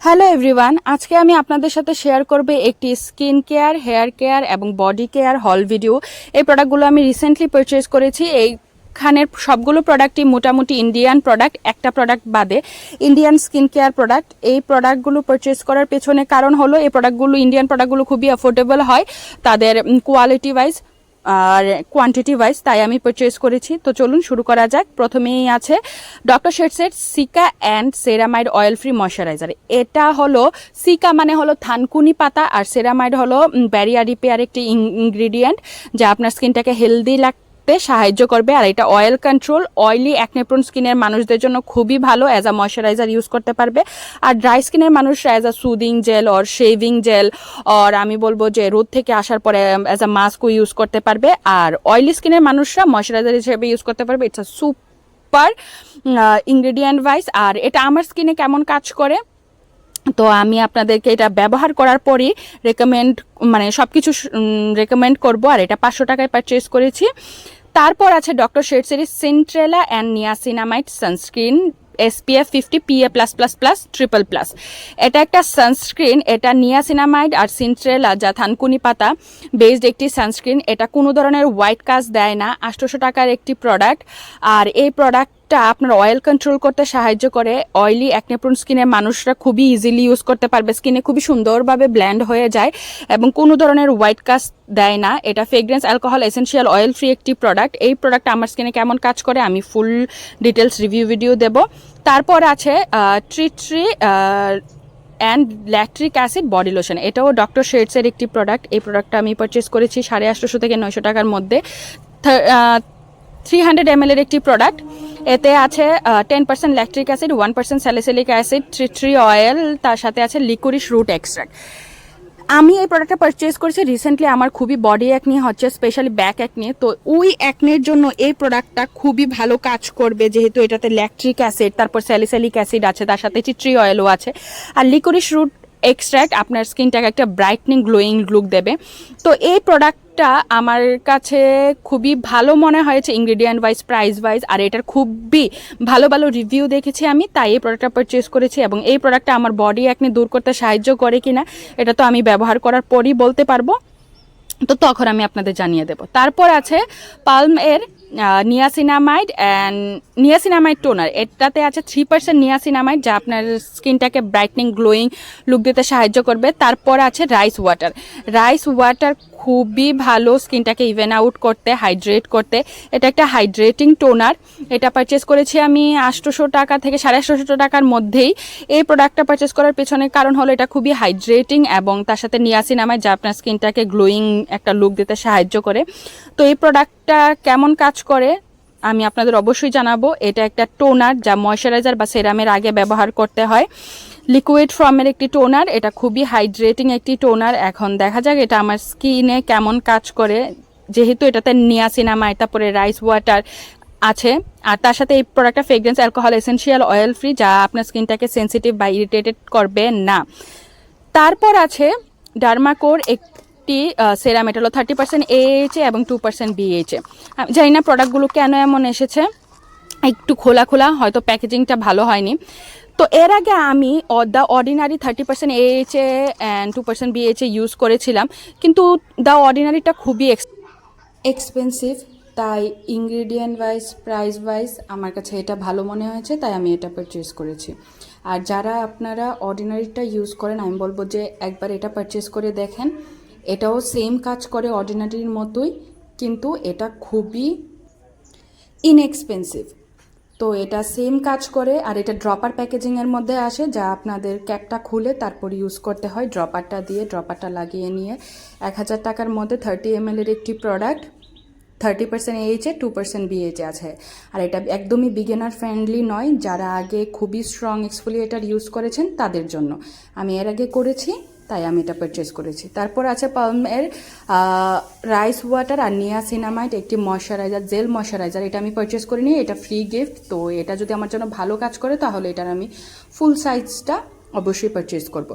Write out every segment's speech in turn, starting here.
Hello everyone আজকে আমি আপনাদের সাথে শেয়ার করব একটি স্কিন কেয়ার হেয়ার কেয়ার এবং বডি কেয়ার হল ভিডিও এই প্রোডাক্টগুলো আমি রিসেন্টলি পারচেস করেছি। এই খানের সবগুলো প্রোডাক্টই মোটামুটি ইন্ডিয়ান প্রোডাক্ট একটা প্রোডাক্ট বাদে ইন্ডিয়ান স্কিন কেয়ার প্রোডাক্ট এই প্রোডাক্টগুলো পারচেস করার পেছনে কারণ হলো, এই প্রোডাক্টগুলো ইন্ডিয়ান প্রোডাক্টগুলো খুবই অ্যাফোর্ডেবল হয়। তাদের কোয়ালিটি ওয়াইজ আর কোয়ান্টিটি ওয়াইজ তাই আমি পারচেস করেছি। তো চলুন শুরু করা যাক। প্রথমেই আছে doctor শেটসের cica and ceramide oil free moisturiser এটা হলো সিকা মানে হলো থানকুনি পাতা আর সেরামাইড হলো ব্যারিয়ার রিপেয়ার একটি ইনগ্রিডিয়েন্ট যা আপনার স্কিনটাকে হেলদি রাখতে সাহায্য করবে। আর এটা অয়েল কন্ট্রোল অয়েলি অ্যাকনেপ্রন স্কিনের মানুষদের জন্য খুবই ভালো অ্যাজ আ ময়শ্চারাইজার ইউজ করতে পারবে। আর ড্রাই স্কিনের মানুষরা as a soothing gel or shaving gel or আমি বলব যে রোদ থেকে আসার পরে অ্যাজ আ মাস্কও ইউজ করতে পারবে। আর অয়েলি স্কিনের মানুষরা ময়শ্চারাইজার হিসেবে ইউজ করতে পারবে। It's a super ingredient wise আর এটা আমার স্কিনে কেমন কাজ করে? তো আমি আপনাদেরকে এটা ব্যবহার করার পরই রেকমেন্ড মানে সব কিছু রেকমেন্ড করব। আর এটা পাঁচশো টাকায় পারচেস করেছি। তারপর আছে doctor শেডসেরি centella and niacinamide sunscreen, SPF fifty, PA plus plus plus, triple plus. এটা একটা সানস্ক্রিন, এটা নিয়াসিনামাইড আর সিন্ট্রেলা যা থানকুনি পাতা বেসড একটি সানস্ক্রিন, এটা কোনো ধরনের হোয়াইট কাজ দেয় না, আটশোশো টাকার একটি প্রোডাক্ট আর এই প্রোডাক্ট টা আপনার অয়েল কন্ট্রোল করতে সাহায্য করে অয়েলি অ্যাকনেপ্রন স্কিনের মানুষরা খুবই ইজিলি ইউজ করতে পারবে। স্কিনে খুবই সুন্দরভাবে ব্ল্যান্ড হয়ে যায় এবং কোনো ধরনের হোয়াইট কাস্ট দেয় না। এটা fragrance alcohol essential oil free একটি প্রোডাক্ট এই প্রোডাক্ট আমার স্কিনে কেমন কাজ করে, আমি ফুল ডিটেলস রিভিউ ভিডিও দেব। তারপর আছে tree tree and lactic acid body lotion এটাও ডক্টর শেডসের একটি প্রোডাক্ট এই প্রোডাক্টটা আমি পারচেস করেছি সাড়ে আটশোশো থেকে নয়শো টাকার মধ্যে। থ্রি হান্ড্রেড এম এর একটি প্রোডাক্ট এতে আছে ten percent lactic acid one percent salicylic acid tree tree oil তার সাথে আছে লিকুরিশ রুট এক্সট্রাক্ট আমি এই প্রোডাক্টটা পারচেস করেছি রিসেন্টলি আমার খুবই বডি এক নিয়ে হচ্ছে স্পেশালি ব্যাক এক নিয়ে তো ওই অ্যাকনির জন্য এই প্রোডাক্টটা খুবই ভালো কাজ করবে, যেহেতু এটাতে ল্যাকট্রিক অ্যাসিড তারপর স্যালিসিলিক অ্যাসিড আছে, তার সাথে ট্রি অয়েলও আছে। আর লিকুরিশ রুট এক্সট্র্যাক্ট আপনার স্কিনটাকে একটা ব্রাইটনিং গ্লোয়িং লুক দেবে। তো এই প্রোডাক্টটা আমার কাছে খুবই ভালো মনে হয়েছে ইনগ্রিডিয়েন্ট ওয়াইজ প্রাইস ওয়াইজ আর এটার খুবই ভালো ভালো রিভিউ দেখেছি আমি, তাই এই প্রোডাক্টটা পারচেস করেছি এবং এই প্রোডাক্টটা আমার বডি একনি দূর করতে সাহায্য করে কি না এটা তো আমি ব্যবহার করার পরই বলতে পারব। তো তখন আমি আপনাদের জানিয়ে দেব। তারপর আছে পালম এর নিয়াসিনামাইড অ্যান্ড নিয়াসিনামাইড টোনার এটাতে আছে থ্রি পার্সেন্ট নিয়াসিনামাইড যা আপনার স্কিনটাকে ব্রাইটনিং গ্লোয়িং লুক দিতে সাহায্য করবে। তারপর আছে রাইস ওয়াটার রাইস ওয়াটার খুবই ভালো স্কিনটাকে ইভেন আউট করতে হাইড্রেট করতে। এটা একটা হাইড্রেটিং টোনার এটা পারচেস করেছি আমি আটশোশো টাকা থেকে সাড়ে আটশোশো টাকার মধ্যেই। এই প্রোডাক্টটা পারচেস করার পেছনে কারণ হলো এটা খুবই হাইড্রেটিং এবং তার সাথে নিয়াসিনামাইড যা আপনার স্কিনটাকে গ্লোয়িং একটা লুক দিতে সাহায্য করে। তো এই প্রোডাক্টটা কেমন কাজ করে, আমি আপনাদের অবশ্যই জানাব। এটা একটা টোনার যা ময়শ্চারাইজার বা সেরামের আগে ব্যবহার করতে হয়। লিকুইড ফর্মের একটি টোনার, এটা খুবই হাইড্রেটিং একটি টোনার। এখন দেখা যাক এটা আমার স্কিনে কেমন কাজ করে। যেহেতু এটাতে নিয়াসিনামাইড তারপরে রাইস ওয়াটার আছে। আর তার সাথে এই প্রোডাক্টটা fragrance alcohol essential oil free, যা আপনার স্কিনটাকে সেন্সিটিভ বা ইরিটেটেড করবে না। তারপর আছে ডার্মাকোর একটি সেরাম এটা হলো থার্টি পার্সেন্ট এএইচে এবং টু পার্সেন্ট বিএইচে জানি না প্রোডাক্টগুলো কেন এমন এসেছে। একটু খোলা খোলা, হয়তো প্যাকেজিংটা ভালো হয়নি। তো এর আগে আমি The Ordinary thirty percent AHA and two percent BHA use করেছিলাম, কিন্তু দ্য অর্ডিনারিটা খুবই এক্সপেন্সিভ তাই ইনগ্রিডিয়েন্ট ওয়াইজ প্রাইস ওয়াইজ আমার কাছে এটা ভালো মনে হয়েছে, তাই আমি এটা পারচেস করেছি। আর যারা আপনারা অর্ডিনারিটা ইউজ করেন, আমি বলব যে একবার এটা পারচেস করে দেখেন। এটাও সেম কাজ করে অর্ডিনারির মতোই, কিন্তু এটা খুবই ইনএক্সপেন্সিভ তো এটা সেম কাজ করে, আর এটা ড্রপার প্যাকেজিংয়ের মধ্যে আসে, যা আপনাদের ক্যাপটা খুলে তারপর ইউজ করতে হয়। ড্রপারটা দিয়ে ড্রপারটা লাগিয়ে নিয়ে, এক হাজার টাকার মধ্যে থার্টি এম এর একটি product thirty percent AHA two percent BHA আছে। আর এটা একদমই বিগিনার ফ্রেন্ডলি নয়, যারা আগে খুবই স্ট্রং এক্সফোলিয়েটার ইউজ করেছেন তাদের জন্য। আমি এর আগে করেছি তাই আমি এটা পারচেস করেছি। তারপর আছে পালমের রাইস ওয়াটার আর নিয়া নিয়াসিনামাইট একটি ময়শ্চারাইজার জেল ময়শ্চারাইজার এটা আমি পারচেস করিনি, এটা ফ্রি গিফট তো এটা যদি আমার জন্য ভালো কাজ করে, তাহলে এটার আমি ফুল সাইজটা অবশ্যই পারচেস করব।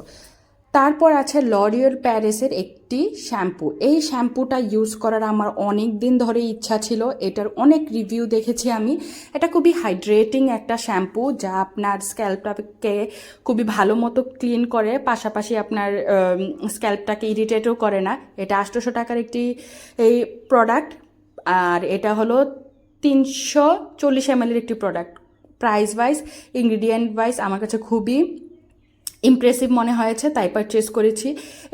তারপর আছে লরিয়েল প্যারিসের একটি শ্যাম্পু এই শ্যাম্পুটা ইউজ করার আমার অনেক দিন ধরে ইচ্ছা ছিল। এটার অনেক রিভিউ দেখেছি আমি। এটা খুবই হাইড্রেটিং একটা শ্যাম্পু যা আপনার স্ক্যাল্পটাকে খুবই ভালো মতো ক্লিন করে। পাশাপাশি আপনার স্ক্যাল্পটাকে ইরিটেটও করে না। এটা আটশোশো টাকার একটি, এই প্রোডাক্ট আর এটা হলো তিনশো চল্লিশ এমএলের একটি product price wise ingredient wise আমার কাছে খুবই ইমপ্রেসিভ মনে হয়েছে, তাই পারচেস করেছি।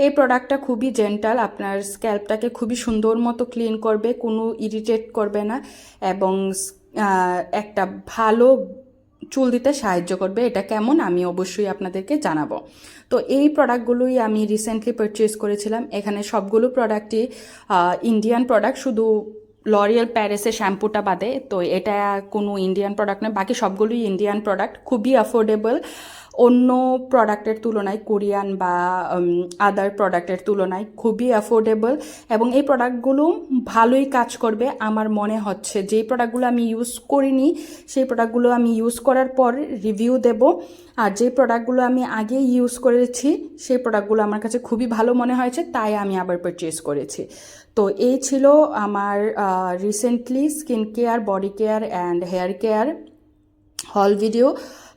এই প্রোডাক্টটা খুবই জেন্টাল আপনার স্ক্যাল্পটাকে খুবই সুন্দর মতো ক্লিন করবে, কোনো ইরিটেট করবে না এবং একটা ভালো চুল দিতে সাহায্য করবে, এটা কেমন আমি অবশ্যই আপনাদেরকে জানাব। তো এই প্রোডাক্টগুলোই আমি রিসেন্টলি পারচেস করেছিলাম। এখানে সবগুলো প্রোডাক্টই ইন্ডিয়ান প্রোডাক্ট শুধু লরিয়াল প্যারিসের শ্যাম্পুটা বাদে, তো এটা কোনো ইন্ডিয়ান প্রোডাক্ট নয়, বাকি সবগুলোই ইন্ডিয়ান প্রোডাক্ট খুবই অ্যাফোর্ডেবল অন্য প্রোডাক্টের তুলনায় কোরিয়ান বা আদার প্রোডাক্টের তুলনায় খুবই অ্যাফোর্ডেবল এবং এই প্রোডাক্টগুলো ভালোই কাজ করবে আমার মনে হচ্ছে। যেই প্রোডাক্টগুলো আমি ইউজ করিনি, সেই প্রোডাক্টগুলো আমি ইউজ করার পর রিভিউ দেব। আর যে প্রোডাক্টগুলো আমি আগে ইউজ করেছি, সেই প্রোডাক্টগুলো আমার কাছে খুবই ভালো মনে হয়েছে, তাই আমি আবার পারচেস করেছি। তো এই ছিল আমার recently skin care body care and hair care haul video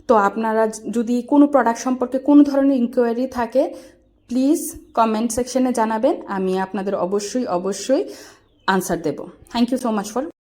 তো আপনারা যদি কোনো প্রোডাক্ট সম্পর্কে কোনো ধরনের ইনকোয়ারি থাকে প্লিজ কমেন্ট সেকশনে জানাবেন, আমি আপনাদের অবশ্যই অবশ্যই answer Dev. Thank you so much for